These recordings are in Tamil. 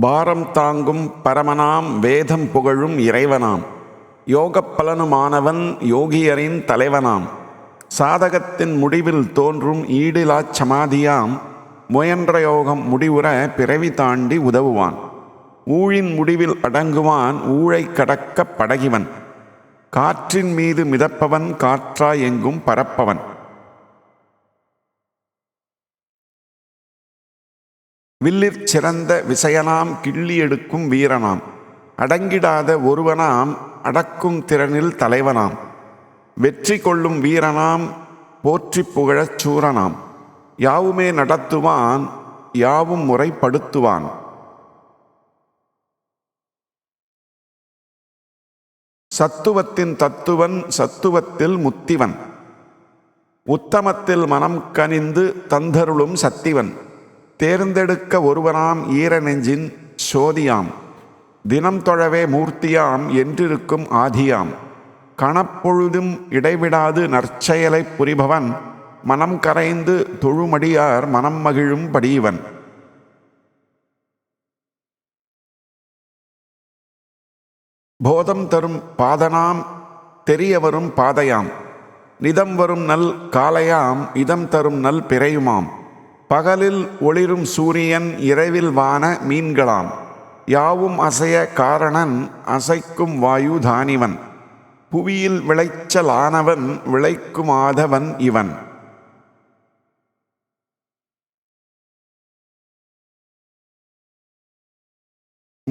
பாரம் தாங்கும் பரமனாம் வேதம் புகழும் இறைவனாம். யோகப் பலனுமானவன் யோகியரின் தலைவனாம். சாதகத்தின் முடிவில் தோன்றும் ஈடிலாச் சமாதியாம். முயன்ற யோகம் முடிவுற பிறவி தாண்டி உதவுவான். ஊழின் முடிவில் அடங்குவான் ஊழை கடக்க படகிவன். காற்றின் மீது மிதப்பவன் காற்றாய் எங்கும் பரப்பவன். வில்லிற் சிறந்த விசயனாம் கிள்ளி எடுக்கும் வீரனாம். அடங்கிடாத ஒருவனாம் அடக்கும் திறனில் தலைவனாம். வெற்றி கொள்ளும் வீரனாம் போற்றி புகழச் சூரனாம். யாவுமே நடத்துவான் யாவும் முறைப்படுத்துவான். சத்துவத்தின் தத்துவன் சத்துவத்தில் முத்திவன். உத்தமத்தில் மனம் கனிந்து தந்தருளும் சத்திவன். தேர்ந்தெடுக்க ஒருவனாம் ஈர நெஞ்சின் சோதியாம். தினம் தொழவே மூர்த்தியாம் என்றிருக்கும் ஆதியாம். கணப்பொழுதும் இடைவிடாது நற்செயலை புரிபவன் மனம் கரைந்து தொழுமடியார் மனம் மகிழும் படியவன். போதம் தரும் பாதனாம் தெரியவரும் பாதையாம். நிதம் வரும் நல் காலையாம் இதம் தரும் நல் பிறையுமாம். பகலில் ஒளிரும் சூரியன் இரவில் வான மீன்களாம். யாவும் அசைய காரணன் அசைக்கும் வாயு தானிவன். புவியில் விளைச்சலானவன் விளைக்குமாதவன் இவன்.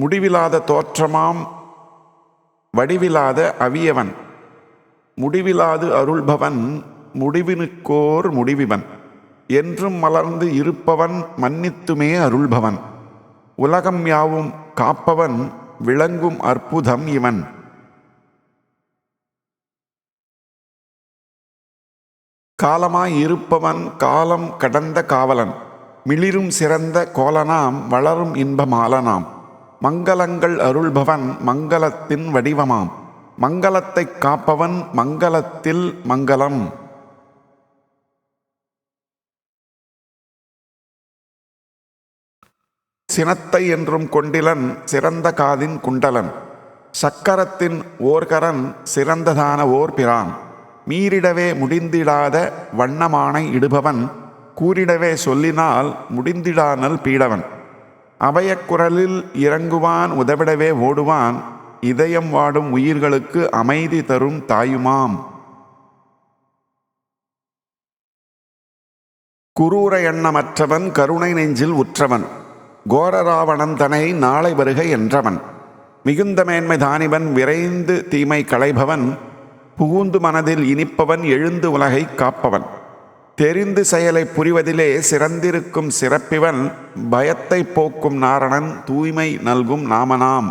முடிவிலாத தோற்றமாம் வடிவிலாத அவியவன். முடிவிலாது அருள்பவன் முடிவினுக்கோர் முடிவிவன். என்றும் மலர்ந்து இருப்பவன் மன்னித்துமே அருள்பவன். உலகம் யாவும் காப்பவன் விளங்கும் அற்புதம் இவன். காலமாய் இருப்பவன் காலம் கடந்த காவலன். மிளிரும் சிறந்த கோலனாம் வளரும் இன்பமாலனாம். மங்களங்கள் அருள்பவன் மங்களத்தின் வடிவமாம். மங்களத்தைக் காப்பவன் மங்களத்தில் மங்களம். சினத்தை என்றும் கொண்டிலன் சிறந்த காதின் குண்டலன். சக்கரத்தின் ஓர்கரன் சிறந்ததான ஓர் பிரான் மீறிடவே முடிந்திடாத வண்ணமானை இடுபவன். கூறிடவே சொல்லினால் முடிந்திடானல் பீடவன். அபயக்குரலில் இறங்குவான் உதவிடவே ஓடுவான். இதயம் வாடும் உயிர்களுக்கு அமைதி தரும் தாயுமாம். குரூர எண்ணமற்றவன் கருணை நெஞ்சில் உற்றவன். கோரராவணன் தனை நாளை வருக என்றவன். மிகுந்த மேன்மை தானிவன் விரைந்து தீமை களைபவன் புகுந்து மனதில் இனிப்பவன் எழுந்து உலகை காப்பவன். தெரிந்து செயலை புரிவதிலே சிறந்திருக்கும் சிறப்பிவன் பயத்தை போக்கும் நாரணன் தூய்மை நல்கும் நாமனாம்.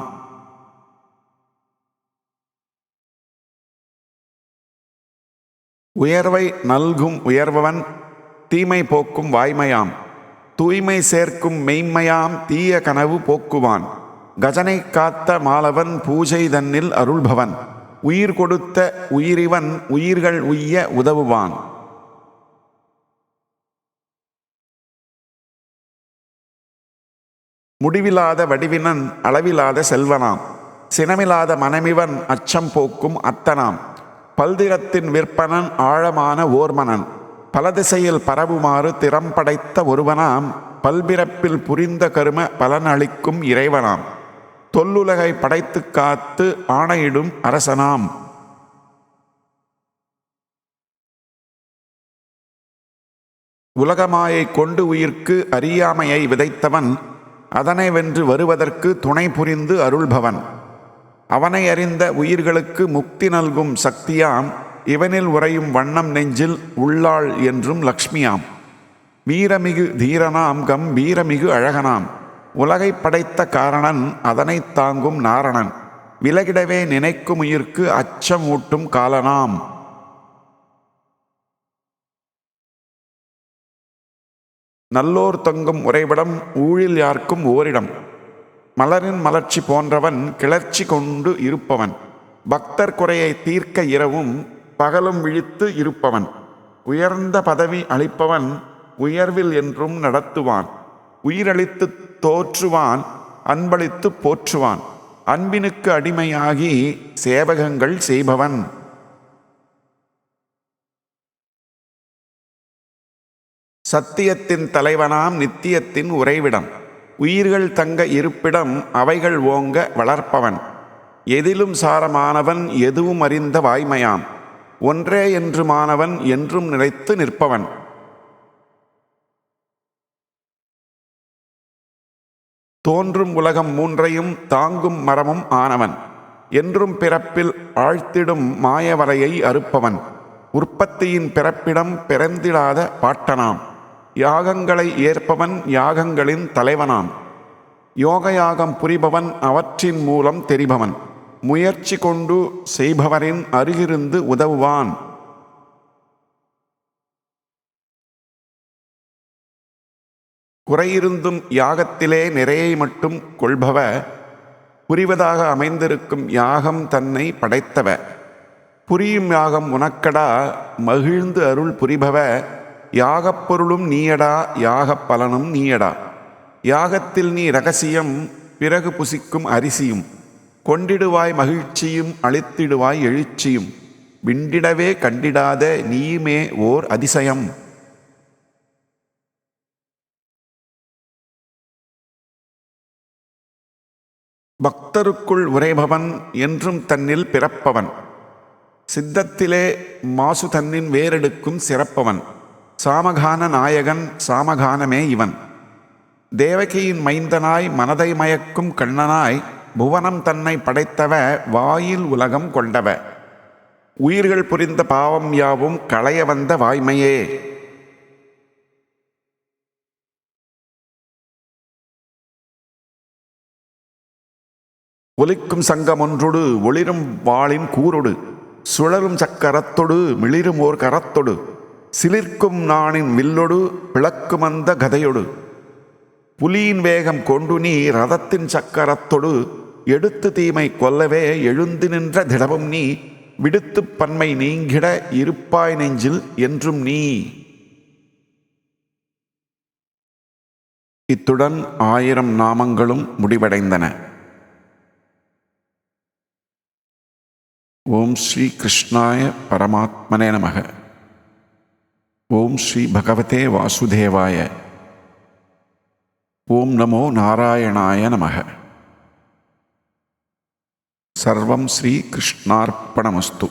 உயர்வை நல்கும் உயர்பவன் தீமை போக்கும் வாய்மையாம். தூய்மை சேர்க்கும் மெய்மையாம் தீய கனவு போக்குவான். கஜனை காத்த மாலவன் பூஜை தன்னில் அருள்பவன். உயிர் கொடுத்த உயிரிவன் உயிர்கள் உய்ய உதவுவான். முடிவிலாத வடிவினன் அளவிலாத செல்வனாம். சினமில்லாத மனமிவன் அச்சம் போக்கும் அத்தனாம். பல்திரத்தின் விற்பனன் ஆழமான ஓர்மனன். பல திசையில் பரவுமாறு திறம் படைத்த ஒருவனாம் பல்பிறப்பில் புரிந்த கரும பலனளிக்கும் இறைவனாம். தொல்லுலகை படைத்து காத்து ஆணையிடும் அரசனாம். உலகமாயை கொண்டு உயிர்க்கு அறியாமையை விதைத்தவன் அதனை வென்று வருவதற்கு துணை புரிந்து அருள்பவன். அவனை அறிந்த உயிர்களுக்கு முக்தி நல்கும் சக்தியாம் இவனில் உறையும் வண்ணம் நெஞ்சில் உள்ளாள் என்றும் லக்ஷ்மியாம். வீரமிகு தீரனாம் கம் வீரமிகு அழகனாம். உலகை படைத்த காரணன் அதனைத் தாங்கும் நாரணன். விலகிடவே நினைக்கும் உயிர்க்கு அச்சம் ஊட்டும் காலனாம். நல்லோர் தங்கும் உறைவிடம் ஊழில் யார்க்கும் ஓரிடம். மலரின் மலர்ச்சி போன்றவன் கிளர்ச்சி கொண்டு இருப்பவன். பக்தர் குறையை தீர்க்க இரவும் பகலும் விழித்து இருப்பவன். உயர்ந்த பதவி அளிப்பவன் உயர்வில் என்றும் நடத்துவான். உயிரளித்து தோற்றுவான் அன்பளித்து போற்றுவான். அன்பினுக்கு அடிமையாகி சேவகங்கள் செய்பவன். சத்தியத்தின் தலைவனாம் நித்தியத்தின் உறைவிடம். உயிர்கள் தங்க இருப்பிடம் அவைகள் ஓங்க வளர்ப்பவன். எதிலும் சாரமானவன் எதுவும் அறிந்த வாய்மையாம். ஒன்றே என்று மாணவன் என்றும் நிலைத்து நிற்பவன். தோன்றும் உலகம் மூன்றையும் தாங்கும் மரமும் ஆனவன். என்றும் பிறப்பில் ஆழ்த்திடும் மாயவரையை அறுப்பவன். உற்பத்தியின் பிறப்பிடம் பிறந்திடாத பாட்டனாம். யாகங்களை ஏற்பவன் யாகங்களின் தலைவனாம். யோக யாகம் புரிபவன் அவற்றின் மூலம் தெரிபவன். முயற்சி கொண்டு செய்பவரின் அருகிருந்து உதவுவான். குறையிருந்தும் யாகத்திலே நிறையை மட்டும் கொள்பவ புரிவதாக அமைந்திருக்கும் யாகம் தன்னை படைத்தவ. புரியும் யாகம் உனக்கடா மகிழ்ந்து அருள் புரிபவ யாகப் பொருளும் நீயடா யாகப் பலனும் நீயடா. யாகத்தில் நீ ரகசியம் பிறகு புசிக்கும் அரிசியும். கொண்டிடுவாய் மகிழ்ச்சியும் அழித்திடுவாய் எழுச்சியும். விண்டிடவே கண்டிடாத நீயுமே ஓர் அதிசயம். பக்தருக்குள் உரைபவன் என்றும் தன்னில் பிறப்பவன். சித்தத்திலே மாசு தன்னின் வேறெடுக்கும் சிறப்பவன். சாமகான நாயகன் சாமகானமே இவன். தேவகியின் மைந்தனாய் மனதை மயக்கும் கண்ணனாய் புவனம் தன்னை படைத்தவ வாயில் உலகம் கொண்டவ. உயிர்கள் புரிந்த பாவம் யாவும் களைய வந்த வாய்மையே. ஒலிக்கும் சங்கம் ஒன்றொடு ஒளிரும் வாளின் கூரொடு. சுழலும் சக்கரத்தொடு மிளிரும் ஓர் கரத்தொடு. சிலிர்க்கும் நாணின் வில்லொடு பிளக்குமந்த கதையொடு. புலியின் வேகம் கொண்டு நீ ரதத்தின் சக்கரத்தொடு எடுத்து தீமை கொல்லவே எழுந்து நின்ற திடமும் நீ விடுத்து பன்மை நீங்கிட இருப்பாய் நெஞ்சில் என்றும் நீ. இத்துடன் ஆயிரம் நாமங்களும் முடிவடைந்தன. ஓம் ஸ்ரீ கிருஷ்ணாய பரமாத்மனே நமக. ஓம் ஸ்ரீ பகவதே வாசுதேவாய. ஓம் நமோ நாராயணாய நமக. சர்வம் ஸ்ரீ கிருஷ்ணார்ப்பணமஸ்து.